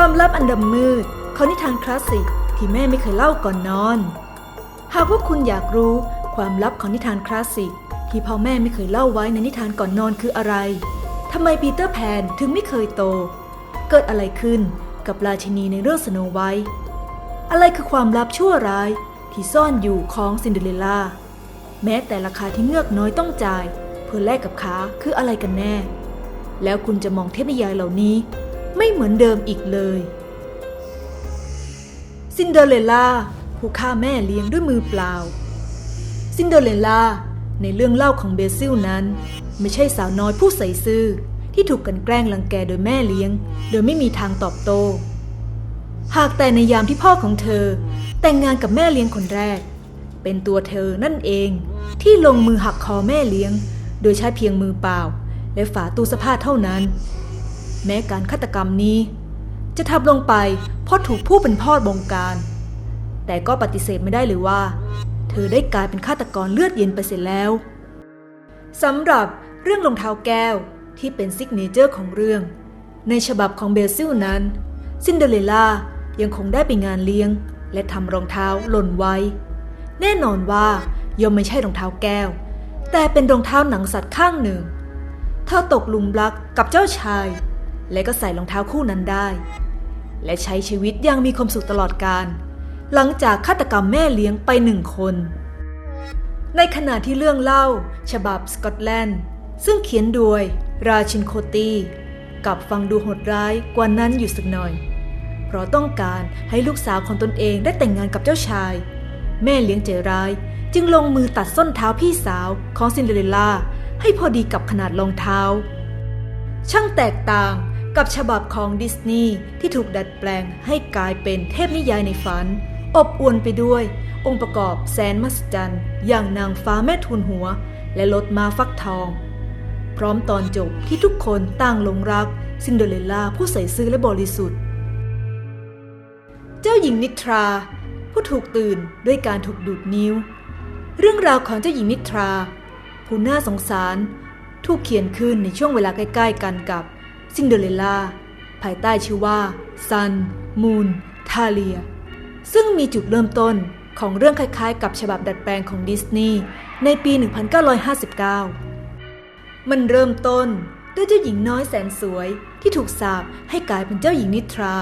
ความลับอันดำมืดของนิทานคลาสสิกที่แม่ไม่เคยเล่าก่อนนอน หากพวกคุณอยากรู้ความลับของนิทานคลาสสิกที่พ่อแม่ไม่เคยเล่าไว้ในนิทานก่อนนอนคืออะไรทำไมปีเตอร์แพนถึงไม่เคยโต เกิดอะไรขึ้นกับราชินีในเรื่องสโนไวท์อะไรคือความลับชั่วร้ายที่ซ่อนอยู่ของซินเดอเรลล่าแม้แต่ราคาที่เงือกน้อยต้องจ่าย เพื่อแลกกับขาคืออะไรกันแน่ แล้วคุณจะมองเทพนิยายเหล่านี้ ไม่เหมือนเดิมอีกเลย ซินเดอเรลล่าผู้ฆ่าแม่เลี้ยงด้วยมือเปล่า ซินเดอเรลล่าในเรื่องเล่าของเบซิลนั้น ไม่ใช่สาวน้อยผู้ใส่ซื่อที่ถูกกลันแกล้งรังแกโดยแม่เลี้ยง โดยไม่มีทางตอบโต้ หากแต่ในยามที่พ่อของเธอ แต่งงานกับแม่เลี้ยงคนแรก เป็นตัวเธอนั่นเองที่ลงมือหักคอแม่เลี้ยง โดยใช้เพียงมือเปล่า และฝาตู้เสภาเท่านั้น แม้การฆาตกรรมนี้ จะทำลงไปเพราะถูกผู้เป็นพ่อบงการ แต่ก็ปฏิเสธไม่ได้เลยว่า เธอได้กลายเป็นฆาตกรเลือดเย็นไปเสร็จแล้วสำหรับเรื่องรองเท้าแก้วที่เป็นซิกเนเจอร์ของเรื่อง ในฉบับของเบลซิลนั้น ซินเดอเรลล่ายังคงได้ไปงานเลี้ยง และทำรองเท้าหล่นไว้ แน่นอนว่าย่อมไม่ใช่รองเท้าแก้ว แต่เป็นรองเท้าหนังสัตว์ข้างหนึ่ง เธอตกลุมรักกับเจ้าชาย และก็ใส่รองเท้าคู่นั้นได้ และใช้ชีวิตอย่างมีความสุขตลอดการ หลังจากฆาตกรรมแม่เลี้ยงไปหนึ่งคน ในขณะที่เรื่องเล่า ฉบับสกอตแลนด์ ซึ่งเขียนโดยราชินโคตีกับฟังดูโหดร้ายกว่านั้นอยู่สักหน่อย เพราะต้องการให้ลูกสาวของตนเองได้แต่งงานกับเจ้าชาย แม่เลี้ยงใจร้ายจึงลงมือตัดส้นเท้าพี่สาวของซินเดอเรลล่าให้พอดีกับขนาดรองเท้า ช่างแตกต่าง กับฉบับของดิสนีย์ที่ถูกดัดแปลงให้กลายเป็นเทพนิยายในฝัน อบอวลไปด้วย องค์ประกอบแสนมหัศจรรย์อย่างนางฟ้าแม่ทุนหัว และรถม้าฟักทอง พร้อมตอนจบที่ทุกคนต่างหลงรักซินเดอเรลล่าผู้ใส่ซื่อและบริสุทธิ์ เจ้าหญิงนิทรา ผู้ถูกตื่นด้วยการถูกดูดนิ้ว เรื่องราวของเจ้าหญิงนิทรา ผู้น่าสงสารถูกเขียนขึ้นในช่วงเวลาใกล้ ๆ กันกับ ซินเดอเรลล่า ภายใต้ชื่อว่าซันมูนทาเลีย ซึ่งมีจุดเริ่มต้นของเรื่องคล้ายๆ กับฉบับดัดแปลงของดิสนีย์ในปี 1959 มันเริ่มต้นด้วยเจ้าหญิงน้อยแสนสวยที่ถูกสาปให้กลายเป็นเจ้าหญิงนิทรา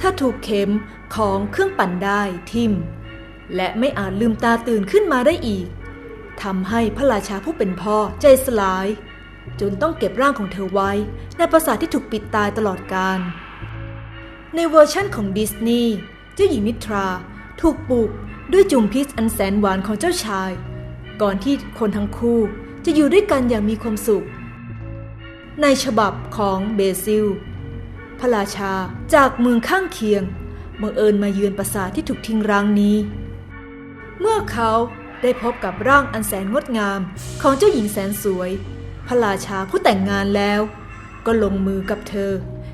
ถ้าถูกเข็มของเครื่องปั่นได้ทิม และไม่อาจลืมตาตื่นขึ้นมาได้อีกทำให้พระราชาผู้เป็นพ่อใจสลาย จนต้องเก็บร่างของเธอไว้ ในปราสาทที่ถูกปิดตายตลอดกาลในเวอร์ชั่นของดิสนีย์เจ้าหญิงนิทรา ถูกปลูกด้วยจุ่มพิษอันแสนหวานของเจ้าชาย ก่อนที่คนทั้งคู่จะอยู่ด้วยกันอย่างมีความสุข ในฉบับของเบซิล พระราชาจากเมืองข้างเคียงบังเอิญมาเยือนปราสาทที่ถูกทิ้งร้างนี้ เมื่อเขาได้พบกับร่างอันแสนงดงามของเจ้าหญิงแสนสวย พระราชาผู้แต่งงานแล้ว ก็ลงมือกับเธอ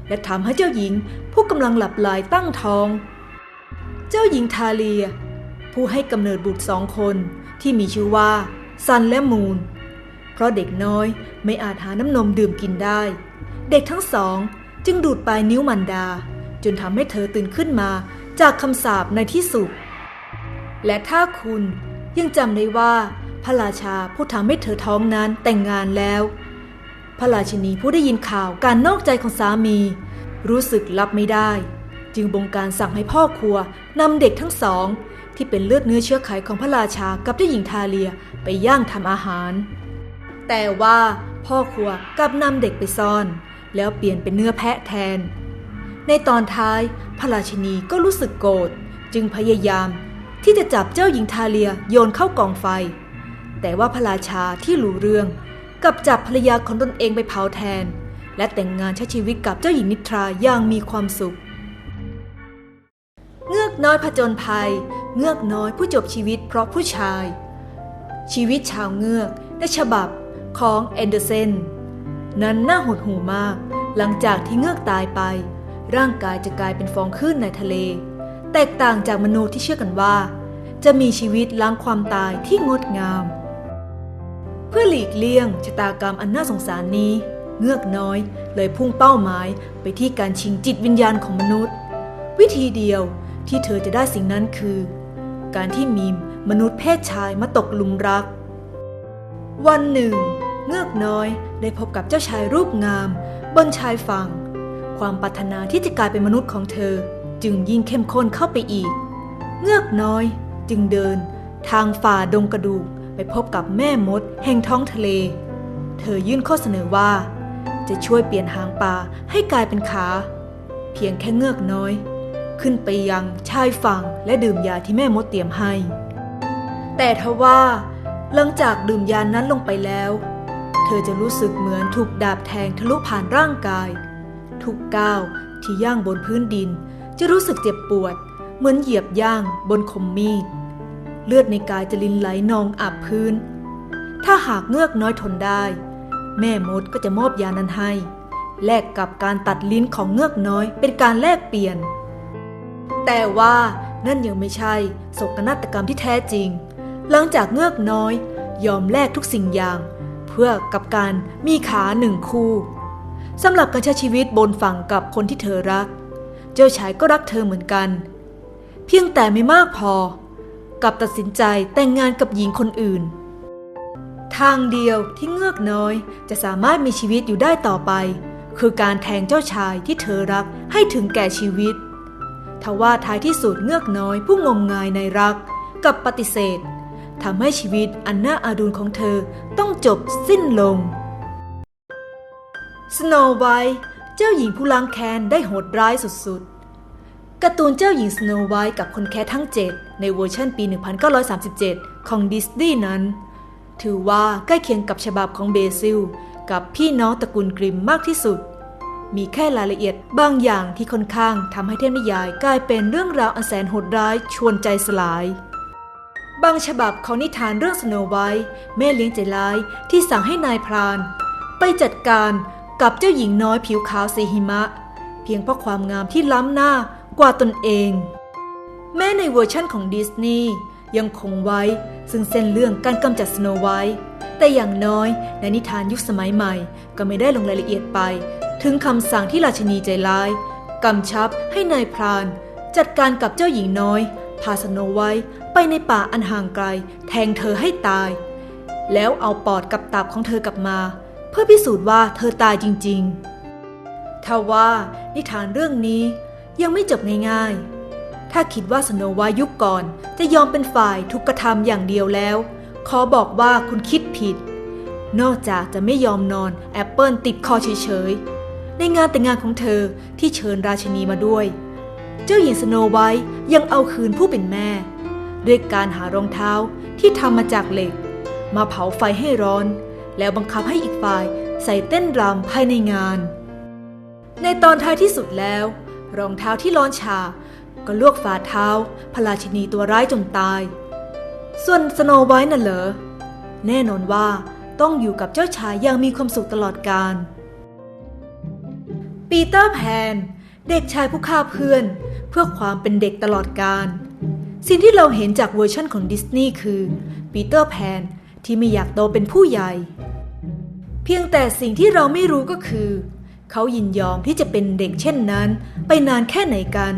และทำให้เจ้าหญิงผู้กำลังหลับไหลตั้งท้อง เจ้าหญิงทาเลีย ผู้ให้กำเนิดบุตรสองคนที่มีชื่อว่าซันและมูน เพราะเด็กน้อยไม่อาจหาน้ำนมดื่มกินได้ เด็กทั้งสองจึงดูดปลายนิ้วมันดา จนทำให้เธอตื่นขึ้นมาจากคำสาปในที่สุด และถ้าคุณยังจำได้ว่า ระราชาผู้ทำให้เธอท้องนั้นแต่งงานแล้ว พระราชินีผู้ได้ยินข่าวการนอกใจของสามี รู้สึกรับไม่ได้ จึงบงการสั่งให้พ่อครัวนำเด็กทั้งสอง ที่เป็นเลือดเนื้อเชื้อไขของพระราชากับเจ้าหญิงทาเลียไปย่างทำอาหาร แต่ว่าพ่อครัวกลับนำเด็กไปซ่อน แล้วเปลี่ยนเป็นเนื้อแพะแทน ในตอนท้ายพระราชินีก็รู้สึกโกรธจึงพยายามที่จะจับเจ้าหญิงทาเลียโยนเข้ากองไฟ แต่ว่าพระราชาที่รู้เรื่องกับจับภรรยาของตนเองไปเผาแทน และแต่งงานใช้ชีวิตกับเจ้าหญิงนิทราอย่างมีความสุข เงือกน้อยผจญภัย เงือกน้อยผู้จบชีวิตเพราะผู้ชาย ชีวิตชาวเงือกในฉบับของแอนเดอร์เซนนั้นน่าหดหู่มาก หลังจากที่เงือกตายไป ร่างกายจะกลายเป็นฟองคลื่นในทะเล แตกต่างจากมนุษย์ที่เชื่อกันว่า จะมีชีวิตล้างความตายที่งดงาม เพื่อหลีกเลี่ยงชะตากรรมอันน่าสงสารนี้ เงือกน้อยเลยพุ่งเป้าหมายไปที่การชิงจิตวิญญาณของมนุษย์ วิธีเดียวที่เธอจะได้สิ่งนั้นคือ การที่มีมนุษย์เพศชายมาตกหลุมรัก วันหนึ่ง เงือกน้อยได้พบกับเจ้าชายรูปงาม บนชายฝั่ง ความปรารถนาที่จะกลายเป็นมนุษย์ของเธอจึงยิ่งเข้มข้นเข้าไปอีก เงือกน้อยจึงเดินทางฝ่าดงกระดูก ไปพบกับแม่มดแห่งท้องทะเล เธอยื่นข้อเสนอว่า จะช่วยเปลี่ยนหางปลาให้กลายเป็นขา เพียงแค่เงือกน้อย ขึ้นไปยังชายฝั่งและดื่มยาที่แม่มดเตรียมให้ แต่ทว่าหลังจากดื่มยานั้นลงไปแล้ว เธอจะรู้สึกเหมือนถูกดาบแทงทะลุผ่านร่างกาย ทุกก้าวที่ย่างบนพื้นดิน จะรู้สึกเจ็บปวด เหมือนเหยียบย่างบนคมมีด เลือดในกายจะลินไหลนองอาบพื้น ถ้าหากเงือกน้อยทนได้ แม่มดก็จะมอบยานั้นให้ แลกกับการตัดลิ้นของเงือกน้อยเป็นการแลกเปลี่ยน แต่ว่านั่นยังไม่ใช่โศกนาฏกรรมที่แท้จริง หลังจากเงือกน้อยยอมแลกทุกสิ่งอย่าง เพื่อกับการมีขาหนึ่งคู่สำหรับการใช้ชีวิตบนฝั่งกับคนที่เธอรัก เจ้าชายก็รักเธอเหมือนกัน เพียงแต่ไม่มากพอ กับตัดสินใจแต่งงานกับหญิงคนอื่น ทางเดียวที่เงือกน้อยจะสามารถมีชีวิตอยู่ได้ต่อไป คือการแทงเจ้าชายที่เธอรักให้ถึงแก่ชีวิตทว่าท้ายที่สุดเงือกน้อยผู้งมงายในรักกับปฏิเสธทำให้ชีวิตอันน่าอาดูลของเธอต้องจบสิ้นลง สโนไวท์เจ้าหญิงผู้ล้างแค้นได้โหดร้ายสุดๆการ์ตูนเจ้าหญิงสโนไวท์กับคนแค้ทั้ง7 ในเวอร์ชันปี 1937 ของดิสนีย์นั้น ถือว่าใกล้เคียงกับฉบับของเบซิล กับพี่น้องตระกูลกริมมากที่สุด มีแค่รายละเอียดบางอย่างที่ค่อนข้างทำให้เทพนิยายกลายเป็นเรื่องราวอันแสนโหดร้ายชวนใจสลาย บางฉบับของนิทานเรื่องสโนไวท์แม่เลี้ยงใจร้ายที่สั่งให้นายพราน ไปจัดการกับเจ้าหญิงน้อยผิวขาวสีหิมะ เพียงเพราะความงามที่ล้ำหน้ากว่าตนเอง แม้ในเวอร์ชั่นของดิสนีย์ยังคงไว้ ซึ่งเส้นเรื่องการกำจัดสโนไวท์แต่อย่างน้อยในนิทานยุคสมัยใหม่ ก็ไม่ได้ลงรายละเอียดไป ถึงคำสั่งที่ราชินีใจร้ายกำชับให้นายพราน จัดการกับเจ้าหญิงน้อย พาสโนไวท์ไปในป่าอันห่างไกล แทงเธอให้ตาย แล้วเอาปอดกับตับของเธอกลับมา เพื่อพิสูจน์ว่าเธอตายจริงๆทว่านิทานเรื่องนี้ยังไม่จบง่ายๆ ถ้าคิดว่าสโนไวท์ยุคก่อนจะยอมเป็นฝ่ายถูกกระทำอย่างเดียวแล้ว ขอบอกว่าคุณคิดผิด นอกจากจะไม่ยอมนอนแอปเปิลติดคอเฉยๆ ในงานแต่งงานของเธอที่เชิญราชินีมาด้วย เจ้าหญิงสโนไวท์ยังเอาคืนผู้เป็นแม่ ด้วยการหารองเท้าที่ทำมาจากเหล็ก มาเผาไฟให้ร้อน แล้วบังคับให้อีกฝ่ายใส่เต้นรำภายในงาน ในตอนท้ายที่สุดแล้ว รองเท้าที่ร้อนชา ก็ลวกฝ่าเท้าพระราชินีตัวร้ายจนตาย ส่วนสโนไวท์น่ะเหรอ แน่นอนว่าต้องอยู่กับเจ้าชายอย่างมีความสุขตลอดกาล ปีเตอร์แพน เด็กชายผู้ฆ่าเพื่อน เพื่อความเป็นเด็กตลอดกาล สิ่งที่เราเห็นจากเวอร์ชันของดิสนีย์คือปีเตอร์แพนที่ไม่อยากโตเป็นผู้ใหญ่ เพียงแต่สิ่งที่เราไม่รู้ก็คือ เขายินยอมที่จะเป็นเด็กเช่นนั้น ไปนานแค่ไหนกัน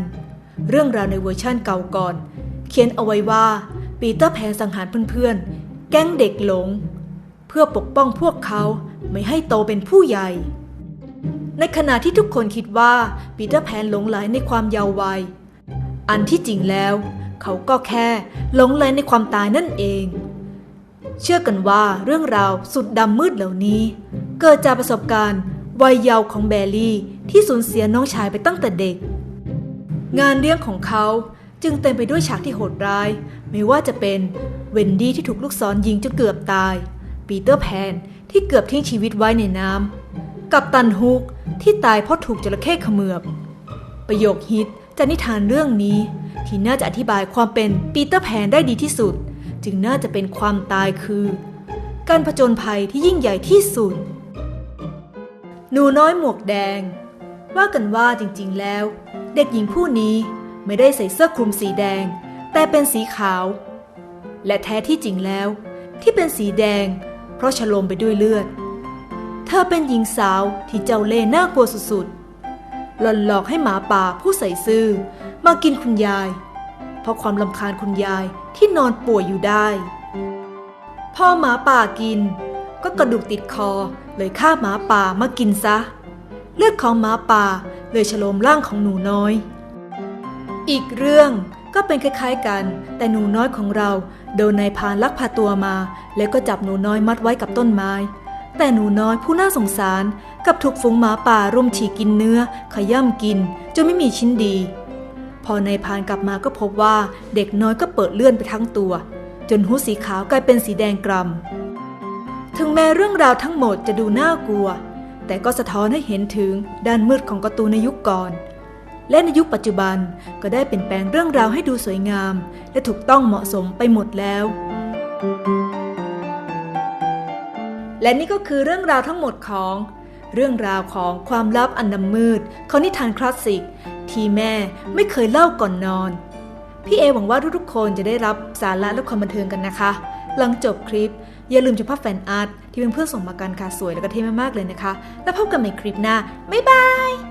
เรื่องราวในเวอร์ชั่นเก่าก่อน เขียนเอาไว้ว่าปีเตอร์แพนสังหารเพื่อนๆ แก๊งเด็กหลง เพื่อปกป้องพวกเขาไม่ให้โตเป็นผู้ใหญ่ ในขณะที่ทุกคนคิดว่าปีเตอร์แพนหลงไหลในความเยาว์วัย อันที่จริงแล้ว เขาก็แค่หลงไหลในความตายนั่นเอง เชื่อกันว่าเรื่องราวสุดดำมืดเหล่านี้ เกิดจากประสบการณ์วัยเยาว์ของแบรี่ที่สูญเสียน้องชายไปตั้งแต่เด็ก งานเลี้ยงของเขาจึงเต็มไปด้วยฉากที่โหดร้าย ไม่ว่าจะเป็นเวนดี้ที่ถูกลูกศรยิงจนเกือบตาย ปีเตอร์แพนที่เกือบทิ้งชีวิตไว้ในน้ำ กับตันฮุกที่ตายเพราะถูกจระเข้เขมือบ ประโยคฮิตจากนิทานเรื่องนี้ ที่น่าจะอธิบายความเป็นปีเตอร์แพนได้ดีที่สุด จึงน่าจะเป็นความตายคือ การผจญภัยที่ยิ่งใหญ่ที่สุด หนูน้อยหมวกแดง ว่ากันว่าจริงๆแล้ว เด็กหญิงผู้นี้ไม่ได้ใส่เสื้อคลุมสีแดง แต่เป็นสีขาว และแท้ที่จริงแล้ว ที่เป็นสีแดง เพราะฉลมไปด้วยเลือดทธอเป็นหญิงสาวที่เจ้าเล่ห์น่ากลัวสุดๆหล่อนหลอกให้หมาป่าผู้ใส่ซื่อมากินคุณยาย เพราะความลำคาญคุณยายที่นอนป่วยอยู่ได้ พอหมาป่ากิน ก็กระดูกติดคอเลยฆ่าหมาป่ามากินซะ เลือดของหมาป่า เลยฉโลมร่างของหนูน้อย อีกเรื่องก็เป็นคล้ายๆกัน แต่หนูน้อยของเราโดนนายพานลักพาตัวมา แล้วก็จับหนูน้อยมัดไว้กับต้นไม้ แต่หนูน้อยผู้น่าสงสารกับถูกฝูงหมาป่ารุมฉีกกินเนื้อ ขย่ำกินจนไม่มีชิ้นดี พอนายพานกลับมาก็พบว่าเด็กน้อยก็เปิดเลื่อนไปทั้งตัว จนหูสีขาวกลายเป็นสีแดงกร่ำถึงแม้เรื่องราวทั้งหมดจะดูน่ากลัว แต่ก็สะท้อนให้เห็นถึงด้านมืดของการ์ตูนในยุคก่อน และในยุคปัจจุบันก็ได้เปลี่ยนแปลงเรื่องราวให้ดูสวยงาม และถูกต้องเหมาะสมไปหมดแล้ว และนี่ก็คือเรื่องราวทั้งหมดของ เรื่องราวของความลับอันดำมืดของนิทานคลาสสิก ที่แม่ไม่เคยเล่าก่อนนอน พี่เอหวังว่าทุกๆคนจะได้รับสาระและความบันเทิงกันนะคะ หลังจบคลิป อย่าลืมชมภาพแฟนอาร์ตที่เพื่อนๆส่งมากันค่ะสวยแล้วก็เท่มากๆเลยนะคะ แล้วพบกันใหม่คลิปหน้าบ๊ายบาย